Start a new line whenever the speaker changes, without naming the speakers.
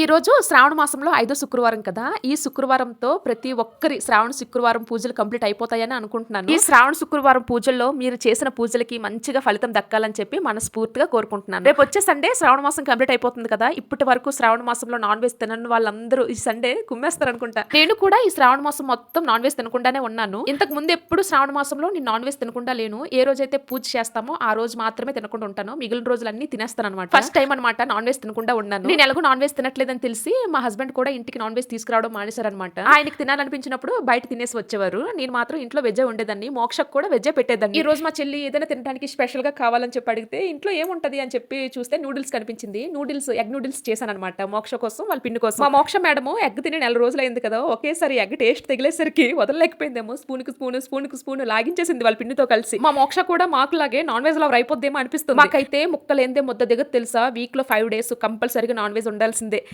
ఈ రోజు శ్రావణ మాసంలో ఐదో శుక్రవారం కదా. ఈ శుక్రవారంతో ప్రతి ఒక్కరి శ్రావణ శుక్రవారం పూజలు కంప్లీట్ అయిపోతాయని అనుకుంటున్నాను. ఈ శ్రావణ శుక్రవారం పూజల్లో మీరు చేసిన పూజలకి మంచిగా ఫలితం దక్కాలని చెప్పి మనస్ఫూర్తిగా కోరుకుంటున్నాను. రేపు వచ్చే సండే శ్రావణ మాసం కంప్లీట్ అయిపోతుంది కదా. ఇప్పటి వరకు శ్రావణ మాసంలో నాన్ వెజ్ తినని వాళ్ళందరూ ఈ సండే కుమ్మేస్తారు అనుకుంటా నేను కూడా ఈ శ్రావణ మాసం మొత్తం నాన్ వెజ్ తినకుండానే ఉన్నాను. ఇంతకు ముందు ఎప్పుడు శ్రావణ మాసంలో నేను నాన్ వెజ్ తినకుండా లేను. ఏ రోజైతే పూజ చేస్తామో ఆ రోజు మాత్రమే తినకుండా ఉంటాను. మిగిలిన రోజులన్నీ తినేస్తాను అనమాట ఫస్ట్ టైం అనమాట నాన్ వెజ్ తినకుండా ఉన్నాను. నేను ఎలాగో నాన్ వెజ్ తినట్లేదు తినట్లేదని తెలిసి మా హస్బెండ్ కూడా ఇంటికి నాన్ వెజ్ తీసుకురావడం మానేశారనమాట ఆయనకి తినాలనిపించినప్పుడు బయట తినేసి వచ్చేవారు. నేను మాత్రం ఇంట్లో వెజ్జే ఉండేదాన్ని మోక్షకు కూడా వెజ్జే పెట్టేదాన్ని. ఈ రోజు మా చెల్లి ఏదైనా తినడానికి స్పెషల్గా కావాలని చెప్పి అడిగితే ఇంట్లో ఏముంటది? అని చెప్పి చూస్తే నూడిల్స్ కనిపించింది. నూడిల్స్ ఎగ్ నూడిల్స్ చేశాను అనమాట మోక్ష కోసం వాళ్ళ పిండి కోసం. మా మోక్ష మేడము ఎగ్ తిని నెల రోజులు అయింది కదా. ఒకేసారి ఎగ్ టేస్ట్ తగిలేసరికి వదలలేకపోయిందేమో. స్పూన్కి స్పూన్ స్పూన్కి స్పూన్ లాగించేసింది వాళ్ళ పిండితో కలిసి. మా మోక్ష కూడా మాకు లాగే నాన్ వెజ్ లవర్ అయిపోద్దేమో అనిపిస్తుంది. మాకైతే ముక్కలేందే ముద్ద దిగదు తెలుసా? వీక్లో ఫైవ్ డేస్ కంపల్సరీగా నాన్ వెజ్ ఉండాల్సిందే